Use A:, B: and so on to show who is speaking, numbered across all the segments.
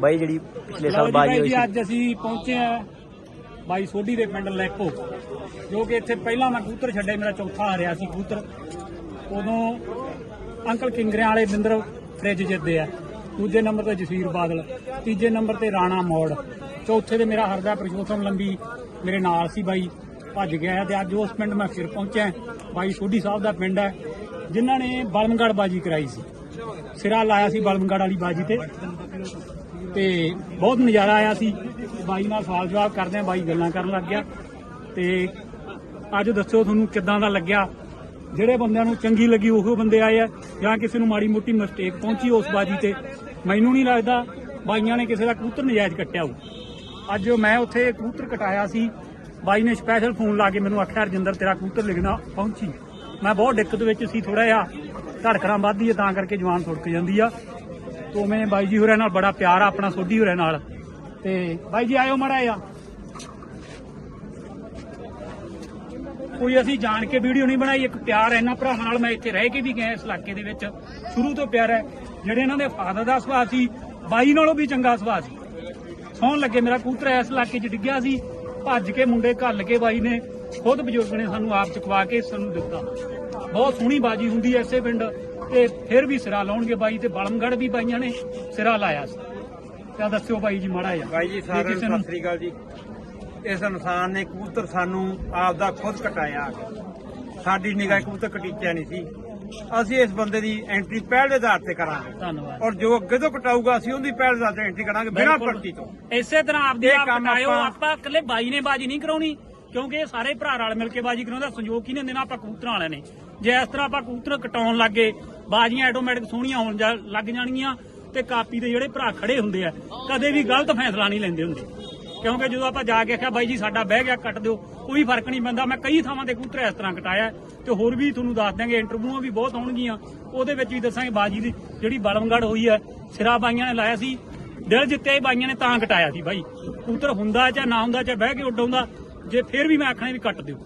A: ਬਾਈ ਜਿਹੜੀ ਪਿਛਲੇ ਸਾਲ ਬਾਜੀ ਹੋਈ
B: ਜੀ
A: ਸੀ।
B: ਅੱਜ ਅਸੀਂ ਪਹੁੰਚੇ ਆ ਬਾਈ ਸੋਢੀ ਦੇ ਪਿੰਡ ਲੈਪੋ ਜੋ ਕਿ ਇੱਥੇ ਪਹਿਲਾਂ ਮੈਂ ਕਬੂਤਰ ਛੱਡੇ ਮੇਰਾ ਚੌਥਾ ਹਰਿਆ ਸੀ ਕਬੂਤਰ। ਉਦੋਂ ਅੰਕਲ ਕਿੰਗਰਿਆਂ ਵਾਲੇ ਬਿੰਦਰ ਫ੍ਰਿਜ ਜਿੱਤਦੇ ਆ। ਦੂਜੇ ਨੰਬਰ ਤੇ ਜਸੀਰ ਬਾਦਲ ਤੀਜੇ ਨੰਬਰ ਤੇ ਰਾਣਾ ਮੋੜ ਚੌਥੇ ਤੇ ਮੇਰਾ ਹਰਦਾ ਪ੍ਰਸ਼ੋਤਮ ਲੰਬੀ ਮੇਰੇ ਨਾਲ ਸੀ ਬਾਈ ਭੱਜ ਗਿਆ ਤੇ ਅੱਜ ਉਸ ਪਿੰਡ ਮੈਂ ਫਿਰ ਪਹੁੰਚਿਆ। ਬਾਈ ਸੋਢੀ ਸਾਹਿਬ ਦਾ ਪਿੰਡ ਹੈ ਜਿਨ੍ਹਾਂ ਨੇ ਬਲਮਗੜ ਬਾਜੀ ਕਰਾਈ ਸੀ। ਸਿਰਾ ਲਾਇਆ ਸੀ ਬਲਮਗੜ ਵਾਲੀ ਬਾਜੀ ਤੇ। ਤੇ ਬਹੁਤ ਨਜ਼ਾਰਾ ਆਇਆ ਸੀ। ਬਾਈ ਨਾਲ ਸਵਾਲ ਜਵਾਬ ਕਰਦੇ ਆ, ਬਾਈ ਗੱਲਾਂ ਕਰਨ ਲੱਗ ਗਿਆ। ਤੇ ਅੱਜ ਦੱਸੋ ਤੁਹਾਨੂੰ ਕਿੱਦਾਂ ਦਾ ਲੱਗਿਆ? ਜਿਹੜੇ ਬੰਦਿਆਂ ਨੂੰ ਚੰਗੀ ਲੱਗੀ, ਉਹ ਬੰਦੇ ਆਏ ਆ, ਜਾਂ ਕਿਸੇ ਨੂੰ ਮਾੜੀ ਮੋਟੀ ਮਿਸਟੇਕ ਪਹੁੰਚੀ ਉਸ ਬਾਜੀ ਤੇ। ਮੈਨੂੰ ਨਹੀਂ ਲੱਗਦਾ ਬਾਈਆਂ ਨੇ ਕਿਸੇ ਦਾ ਕਬੂਤਰ ਨਜਾਇਜ਼ ਕੱਟਿਆ ਹੋ ਅੱਜ ਮੈਂ ਉੱਥੇ ਕਬੂਤਰ ਕਟਾਇਆ ਸੀ। ਬਾਈ ਨੇ ਸਪੈਸ਼ਲ ਫੋਨ ਲਾ ਕੇ ਮੈਨੂੰ ਆਖਿਆ ਰਜਿੰਦਰ ਤੇਰਾ ਕਬੂਤਰ ਲਿਖਣਾ ਪਹੁੰਚੀ। ਮੈਂ ਬਹੁਤ ਦਿੱਕਤ ਵਿੱਚ ਸੀ ਥੋੜਾ ਜਿਹਾ। ਧੜਕਣਾ ਵੱਧਦੀ ਹੈ ਤਾਂ ਕਰਕੇ ਜਵਾਨ ਥੁੜਕ ਜਾਂਦੀ ਆ। ਤੋਂ ਬਾਈ ਜੀ ਹੋਰਾਂ ਨਾਲ ਬੜਾ ਪਿਆਰ ਆ, ਆਪਣਾ ਸੋਢੀ ਹੋਰਾਂ ਨਾਲ। ਤੇ ਬਾਈ ਜੀ, ਆਇਓ ਮੜਾ ਆ ਕੋਈ ਅਸੀਂ ਜਾਣ ਕੇ ਵੀਡੀਓ ਨਹੀਂ ਬਣਾਈ, ਇੱਕ ਪਿਆਰ ਇਹਨਾਂ ਭਰਾਵਾਂ ਨਾਲ ਮੈਂ ਇੱਥੇ ਰਹਿ ਕੇ ਵੀ ਗਿਆ ਇਸ ਇਲਾਕੇ ਦੇ ਵਿੱਚ। ਸ਼ੁਰੂ ਤੋਂ ਪਿਆਰ ਹੈ। ਜਿਹੜੇ ਇਹਨਾਂ ਦੇ ਫਾਦਰ ਦਾ ਸੁਭਾਅ ਸੀ, ਬਾਈ ਨਾਲੋਂ ਵੀ ਚੰਗਾ ਸੁਭਾਅ ਸੀ। ਸੌਣ ਲੱਗੇ ਮੇਰਾ ਕਬੂਤਰ ਇਸ ਇਲਾਕੇ 'ਚ ਡਿੱਗਿਆ ਸੀ, ਭੱਜ ਕੇ ਮੁੰਡੇ ਘੱਲ ਕੇ ਬਾਈ ਨੇ ਖੁਦ ਬਜ਼ੁਰਗ ਨੇ ਸਾਨੂੰ ਆਪ ਚੁਕਵਾ ਕੇ ਸਾਨੂੰ ਦਿੱਤਾ। ਬਹੁਤ ਸੋਹਣੀ ਬਾਜੀ ਹੁੰਦੀ ਐ ਐਸੇ ਪਿੰਡ। ਤੇ ਫਿਰ ਵੀ ਸਿਰਾ ਲਾਉਣਗੇ ਬਾਈ ਤੇ ਬਲਮਗੜ ਵੀ ਬਾਈਆਂ ਨੇ ਸਿਰਾ ਲਾਇਆ ਸੀ। ਤਾਂ ਦੱਸਿਓ ਬਾਈ ਜੀ ਮਾੜਾ ਜਿਹਾ।
C: ਭਾਈ ਜੀ ਸਾਰਿਆਂ ਨੂੰ ਸਤਿ ਸ੍ਰੀ ਅਕਾਲ ਜੀ। ਇਸ ਇਨਸਾਨ ਨੇ ਕਬੂਤਰ ਸਾਨੂੰ ਆਪ ਦਾ ਖੁਦ ਕਟਾਇਆ ਸਾਡੀ ਨਿਗਾਹ ਕਬੂਤਰ ਕਟੀਚਿਆ ਨਹੀਂ ਸੀ। ਅਸੀਂ ਇਸ ਬੰਦੇ ਦੀ ਐਂਟਰੀ ਪਹਿਲ ਦੇ ਆਧਾਰ ਤੇ ਕਰਾਂਗੇ।
B: ਧੰਨਵਾਦ।
C: ਔਰ ਜੋ ਅੱਗੇ ਤੋਂ ਕਟਾਊਗਾ ਅਸੀਂ ਉਹਦੀ ਪਹਿਲ ਦੇ ਆਧਾਰ ਤੇ ਐਂਟਰੀ ਕਰਾਂਗੇ ਬਿਨਾਂ
B: ਬਿਲਕੁਲ।
C: ਪਰਚੀ ਤੋਂ।
B: ਇਸੇ ਤਰ੍ਹਾਂ ਆਪਦੇ
C: ਇਹ
B: ਆਪ
C: ਕੰਮ
B: ਕਟਾਇਓ
C: ਆਪਾਂ-
B: ਆਪਾਂ ਇਕੱਲੇ ਬਾਈ ਨੇ ਬਾਜੀ ਨਹੀਂ ਕਰਾਉਣੀ ਕਿਉਂਕਿ ਇਹ ਸਾਰੇ ਭਰਾ ਰਲ ਮਿਲ ਕੇ ਬਾਜੀ ਕਰਾਉਂਦਾ ਸੰਯੋਗ ਕੀ ਨੇ ਹੁੰਦੇ ਨਾ ਆਪਾਂ ਕਬੂਤਰਾਂ ਵਾਲਿਆਂ ਨੇ। ਜੇ ਇਸ ਤਰ੍ਹਾਂ ਆਪਾਂ ਕਬੂਤਰ ਕਟਾਉਣ ਲੱਗੇ ਬਾਜੀਆਂ ਆਟੋਮੈਟਿਕ ਸੋਹਣੀਆਂ ਹੋਣ ਜਾ- ਲੱਗ ਜਾਣਗੀਆਂ ਤੇ ਕਾਪੀ ਦੇ ਜਿਹੜੇ ਭਰਾ ਖੜੇ ਹੁੰਦੇ ਆ ਕਦੇ ਵੀ ਗਲਤ ਫੈਸਲਾ ਨਹੀਂ ਲੈਂਦੇ ਹੁੰਦੇ। ਕਿਉਂਕਿ ਜਦੋਂ ਆਪਾਂ ਜਾ ਕੇ ਆਖਿਆ ਬਾਈ ਜੀ ਸਾਡਾ ਬਹਿ ਗਿਆ ਕੱਟ ਦਿਓ। ਕੋਈ ਫ਼ਰਕ ਨਹੀਂ ਪੈਂਦਾ। ਮੈਂ ਕਈ ਥਾਵਾਂ ਤੇ ਕਬੂਤਰ ਇਸ ਤਰ੍ਹਾਂ ਕਟਾਇਆ ਤੇ ਹੋਰ ਵੀ ਤੁਹਾਨੂੰ ਦੱਸ ਦਿਆਂਗੇ ਇੰਟਰਵਿਊਆਂ ਵੀ ਬਹੁਤ ਆਉਣਗੀਆਂ। ਉਹਦੇ ਵਿੱਚ ਵੀ ਦੱਸਾਂਗੇ ਬਾਜੀ ਦੀ ਜਿਹੜੀ ਬਲਮਗੜ ਹੋਈ ਹੈ ਸਿਰਾ ਬਾਈਆਂ ਨੇ ਲਾਇਆ ਸੀ ਦਿਲ ਜਿੱਤੇ ਬਾਈਆਂ ਨੇ ਤਾਂ ਕਟਾਇਆ ਸੀ ਬਾਈ। ਕਬੂਤਰ ਹੁੰਦਾ ਚਾਹੇ ਨਾ ਹੁੰਦਾ ਚਾਹੇ ਬਹਿ ਕੇ ਉੱਡਾਉਂਦਾ ਜੇ ਫਿਰ ਵੀ ਮੈਂ ਆਖਣਾ ਵੀ ਕੱਟ ਦਿਓ।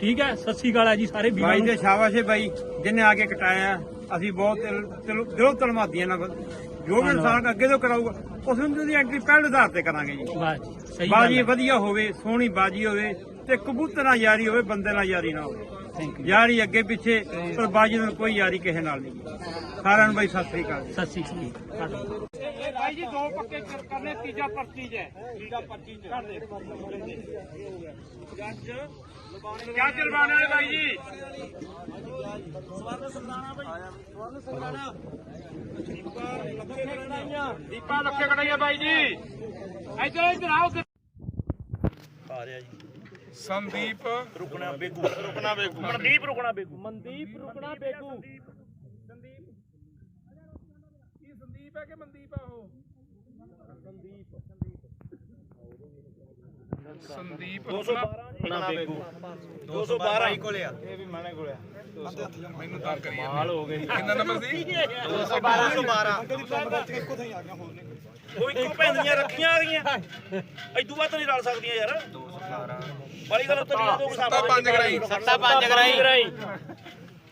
B: ਠੀਕ ਹੈ ਅਕਾਲ ਹੈ ਜੀ ਸਾਰੇ ਵੀਰਾਂ
C: ਬਾਈ ਦੇ ਸ਼ਾਬਾਸ਼ ਹੈ ਬਾਈ ਜਿਨੇ ਆ ਕੇ ਕਟਾਇਆ। ਅਸੀਂ ਬਹੁਤ ਦਿਲ- ਦਿਲ- ਦਿਲੋਂ ਧੰਨਵਾਦੀਆਂ ਨਾਲ ਜੋ ਵੀ ਇਨਸਾਨ ਅੱਗੇ ਤੋਂ ਕਰਾਊਗਾ ਉਸ ਨੂੰ ਦੀ ਐਂਟਰੀ ਪਹਿਲ ਆਧਾਰ ਤੇ ਕਰਾਂਗੇ ਜੀ।
B: ਵਾਹ ਜੀ ਸਹੀ ਗੱਲ
C: ਬਾਜੀ
B: ਹੈ।
C: ਵਧੀਆ ਹੋਵੇ ਸੋਹਣੀ ਬਾਜੀ ਹੋਵੇ ਤੇ ਕਬੂਤਰ ਨਾਲ ਯਾਰੀ ਹੋਵੇ ਬੰਦੇ ਨਾਲ ਯਾਰੀ ਨਾ ਹੋਵੇ।
B: ਥੈਂਕ ਯੂ
C: ਯਾਰੀ ਅੱਗੇ ਪਿੱਛੇ ਪਰ ਬਾਜੀ ਨਾਲ ਕੋਈ ਯਾਰੀ ਕਿਸੇ ਨਾਲ ਨਹੀਂ। ਸਾਰਿਆਂ ਨੂੰ ਬਾਈ ਸਤਿ ਸ੍ਰੀ ਅਕਾਲ
B: ਸਤਿ ਸ੍ਰੀ ਅਕਾਲ।
C: ਭਾਈ ਜੀ ਦੋ ਪੱਕੇ ਕਰਨੇ ਤੀਜਾ ਪਰਚੀ ਚ ਤੀਜਾ ਪਰਚੀ ਕਰ ਦੇ। ਜੱਜ ਕਿਆ ਚਲਵਾਣੇ ਵਾਲੇ ਭਾਈ ਜੀ। ਦੀਪਾ ਲੱਖੇ ਕਢਾਈਆ। ਬਾਈ ਜੀ। ਇੱਧਰ ਇੱਧਰ ਆਓ।
D: ਸੰਦੀਪ
E: ਰੁਕਣਾ ਬੇਗੂ। ਰੁਕਣਾ ਬੇਗੂ। ਮਨਦੀਪ ਰੁਕਣਾ ਬੇਗੂ। ਮਨਦੀਪ ਰੁਕਣਾ ਬੇਗੂ।
D: ਕੀ ਸੰਦੀਪ ਹੈ ਕਿ ਮਨਦੀਪ ਆ ਉਹ? ਸੰਦੀਪ।
E: 212 ਰੁਕਣਾ ਬੇਗੂ। 212 ਹੀ ਕੋਲੇ ਆ।
D: ਮੈਨੂੰ ਤਾਂ ਕਰੀ
E: ਹਾਲ ਹੋ ਗਈ।
D: ਕਿੰਨਾ ਨੰਬਰ ਸੀ
E: 212 ਉਹ ਇੱਕੋ ਪੈਂਦੀਆਂ ਰੱਖੀਆਂ ਆ ਗਈਆਂ। ਐਦੂ ਵੱਧ ਨਹੀਂ ਰਲ ਸਕਦੀਆਂ ਯਾਰ। 212 ਬੜੀ ਗੱਲ ਉੱਤੇ ਨਹੀਂ ਦੋ
D: ਸੱਤਾ ਪੰਜ ਕਰਾਈ।
E: ਸੱਤਾ ਪੰਜ ਕਰਾਈ।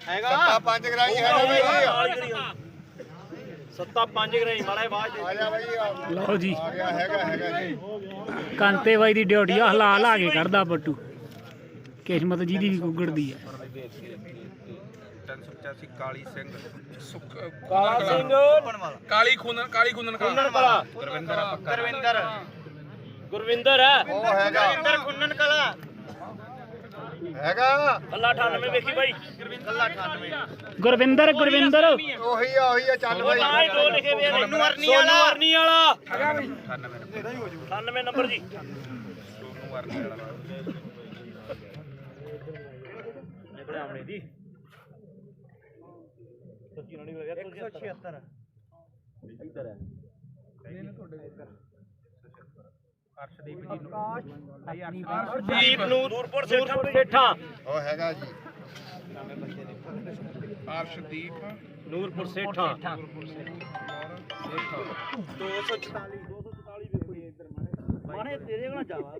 E: ਹੈਗਾ? ਸੱਤਾ ਪੰਜ ਕਰਾਈ ਹੈਗਾ ਸੱਤਾ ਪੰਜ ਕਰਾਈ ਮਾੜਾ ਬਾਅਦ ਦੇ
B: ਲਓ ਜੀ। ਕਾਂਤੇ ਬਾਈ ਦੀ ਡਿਊਟੀ ਆ ਹਲਾ ਹਲਾ ਕੇ ਕੱਢਦਾ ਪੱਟੂ। ਕਿਸਮਤ ਜਿਹਦੀ ਵੀ ਗੁੱਗੜਦੀ
D: 385 ਕਾਲੀ ਸਿੰਘ। ਸੁਖ
E: ਕਾਲਾ ਸਿੰਘ
D: ਕਾਲੀ ਖੂਨਨ ਕਾਲੀ ਖੂਨਨ
E: ਕੁੰਨਣ ਕਲਾ ਗੁਰਵਿੰਦਰ ਗੁਰਵਿੰਦਰ। ਗੁਰਵਿੰਦਰ ਹੈ। ਉਹ ਹੈਗਾ। ਹੈਗਾ? ਕੱਲਾ 98 ਵੇਖੀ ਬਾਈ। ਕੱਲਾ 98
B: ਗੁਰਵਿੰਦਰ ਗੁਰਵਿੰਦਰ।
E: ਉਹੀ ਆ। ਉਹੀ ਆ ਚੱਲ ਬਾਈ। ਨਾ ਹੀ ਦੋ ਲਿਖੇ ਵੇ ਸੋਨੂ ਅਰਨੀ ਵਾਲਾ। ਸੋਨੂ ਅਰਨੀ ਵਾਲਾ। 98 ਨੰਬਰ। ਜੀ। ਨਿਕਲੇ ਆਮਣੇ ਦੀ ਸੱਚੀ ਨਹੀਂ ਗਿਆ 176 ਇੱਧਰ ਹੈ। ਅਰਸ਼ਦੀਪ ਨੂੰ ਨੂਰਪੁਰ ਸੇਠਾ। ਸੇਠਾ।
D: ਅਰਸ਼ਦੀਪ
E: ਨੂਰਪੁਰ ਸੇਠਾ। 244 244 ਵੇਖੋ ਜੀ ਇੱਧਰ ਮਾਣੇ ਮਾਣੇ ਤੇਰੇ ਕੋਲ ਜਾਵਾ